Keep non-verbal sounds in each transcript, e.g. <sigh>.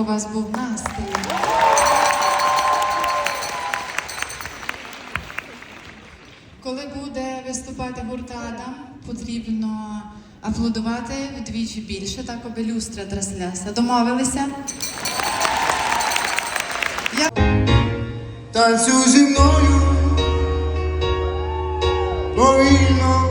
у вас був настрій. Коли буде виступати гурт Адам, потрібно аплодувати вдвічі більше, так аби люстра трасляса. Домовилися? Я... Танцюй зі мною повільно.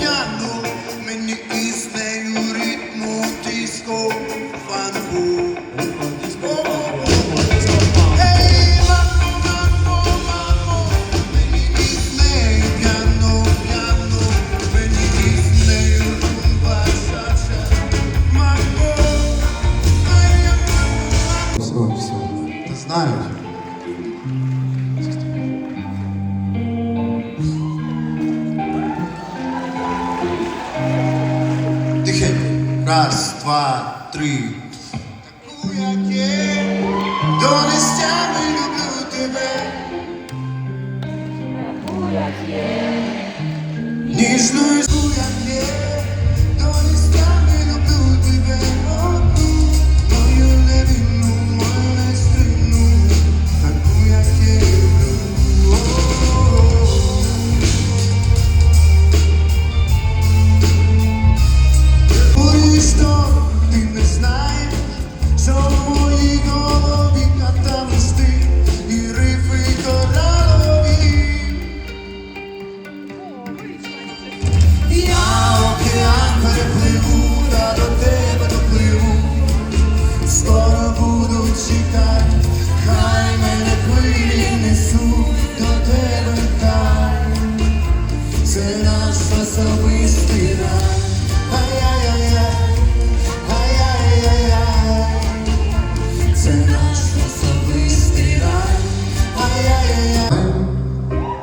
Yeah. Раз, два, три. Таку як є, до нестями люблю тебе. Таку як є. Ніжною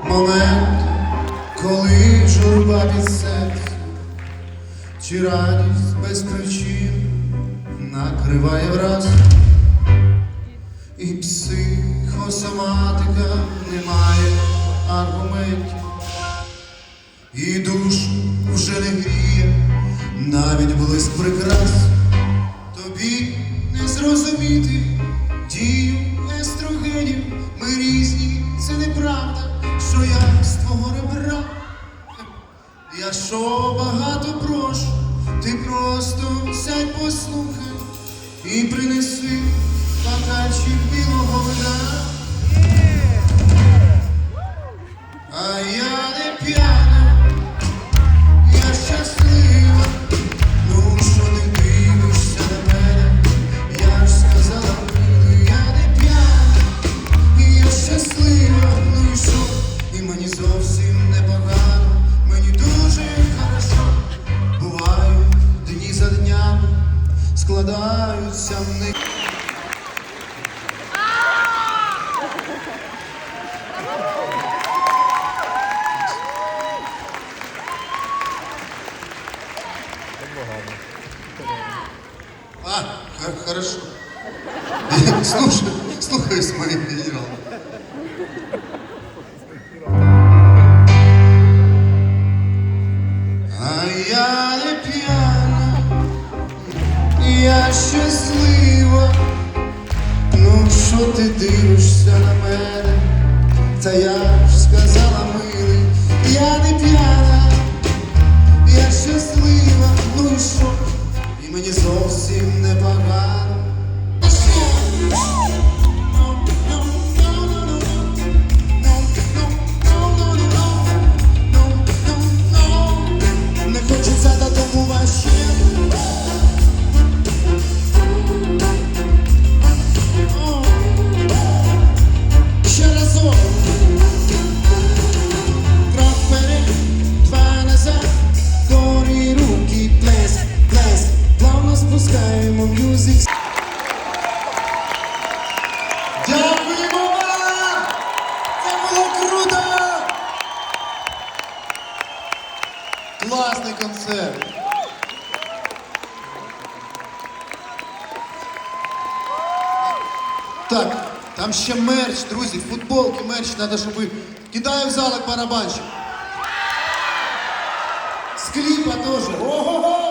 Момент, Коли журба від серця, чи радість без причин накриває враз, і психосоматика не має аргументів, і душу вже не гріє, навіть блиск прикрас, тобі не зрозуміти. послухай і принеси стаканчик білого вина. складаються в них. А, хорошо. <laughs> Слушай, слухаюсь, мои Там ще мерч, друзі, футболки, мерч, треба, щоб ви... Кидає в зал зали барабанщик. Скрипа теж. Ого-го!